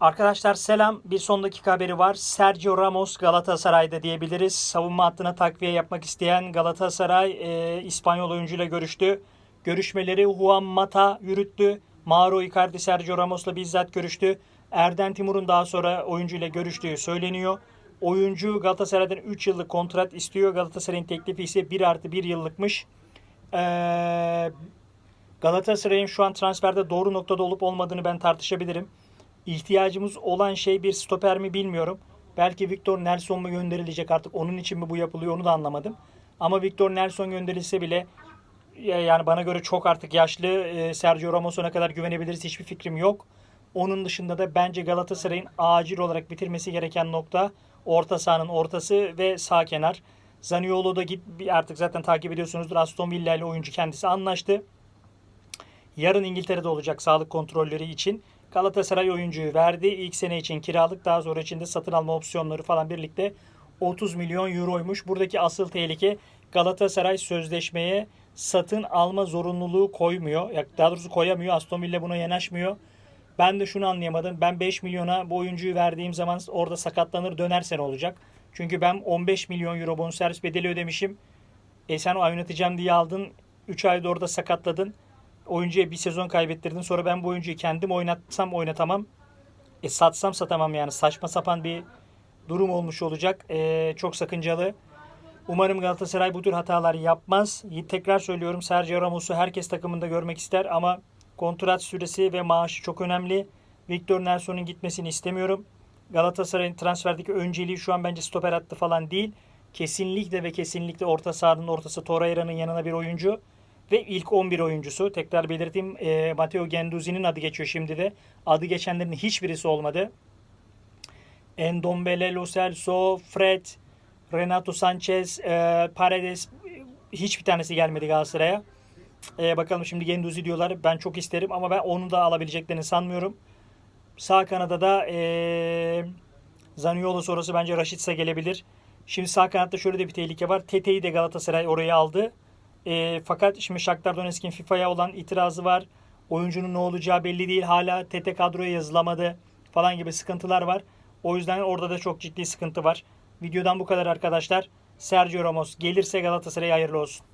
Arkadaşlar selam. Bir son dakika haberi var. Sergio Ramos Galatasaray'da diyebiliriz. Savunma hattına takviye yapmak isteyen Galatasaray e, İspanyol oyuncuyla görüştü. Görüşmeleri Juan Mata yürüttü. Mauro Icardi Sergio Ramos'la bizzat görüştü. Erden Timur'un daha sonra oyuncuyla görüştüğü söyleniyor. Oyuncu Galatasaray'dan 3 yıllık kontrat istiyor. Galatasaray'ın teklifi ise 1 artı 1 yıllıkmış. Eee Galatasaray'ın şu an transferde doğru noktada olup olmadığını ben tartışabilirim. İhtiyacımız olan şey bir stoper mi bilmiyorum. Belki Victor Nelson mu gönderilecek artık onun için mi bu yapılıyor onu da anlamadım. Ama Victor Nelson gönderilse bile ya- yani bana göre çok artık yaşlı e, Sergio Ramos'a ne kadar güvenebiliriz hiçbir fikrim yok. Onun dışında da bence Galatasaray'ın acil olarak bitirmesi gereken nokta orta sahanın ortası ve sağ kenar. Zaniolo da git artık zaten takip ediyorsunuzdur Aston Villa ile oyuncu kendisi anlaştı. Yarın İngiltere'de olacak sağlık kontrolleri için. Galatasaray oyuncuyu verdi. İlk sene için kiralık daha sonra için de satın alma opsiyonları falan birlikte 30 milyon euroymuş. Buradaki asıl tehlike Galatasaray sözleşmeye satın alma zorunluluğu koymuyor. Daha doğrusu koyamıyor. Aston Villa buna yanaşmıyor. Ben de şunu anlayamadım. Ben 5 milyona bu oyuncuyu verdiğim zaman orada sakatlanır dönerse ne olacak? Çünkü ben 15 milyon euro bonservis bedeli ödemişim. E sen oynatacağım diye aldın. 3 ayda orada sakatladın. Oyuncuya bir sezon kaybettirdin. Sonra ben bu oyuncuyu kendim oynatsam oynatamam. E satsam satamam yani. Saçma sapan bir durum olmuş olacak. E, çok sakıncalı. Umarım Galatasaray bu tür hatalar yapmaz. Tekrar söylüyorum Sergio Ramos'u herkes takımında görmek ister ama kontrat süresi ve maaşı çok önemli. Victor Nelson'un gitmesini istemiyorum. Galatasaray'ın transferdeki önceliği şu an bence stoper hattı falan değil. Kesinlikle ve kesinlikle orta sahanın ortası Torreira'nın yanına bir oyuncu ve ilk 11 oyuncusu. Tekrar belirteyim e, Matteo Genduzi'nin adı geçiyor şimdi de. Adı geçenlerin hiçbirisi olmadı. Endombele, Lo Celso, Fred, Renato Sanchez, e, Paredes hiçbir tanesi gelmedi Galatasaray'a. E, bakalım şimdi Genduzi diyorlar. Ben çok isterim ama ben onu da alabileceklerini sanmıyorum. Sağ kanada da e, Zaniolo sonrası bence Rashica gelebilir. Şimdi sağ kanatta şöyle de bir tehlike var. Tete'yi de Galatasaray oraya aldı. E, fakat şimdi Shakhtar Donetsk'in FIFA'ya olan itirazı var. Oyuncunun ne olacağı belli değil. Hala Tete kadroya yazılamadı falan gibi sıkıntılar var. O yüzden orada da çok ciddi sıkıntı var. Videodan bu kadar arkadaşlar. Sergio Ramos gelirse Galatasaray'a hayırlı olsun.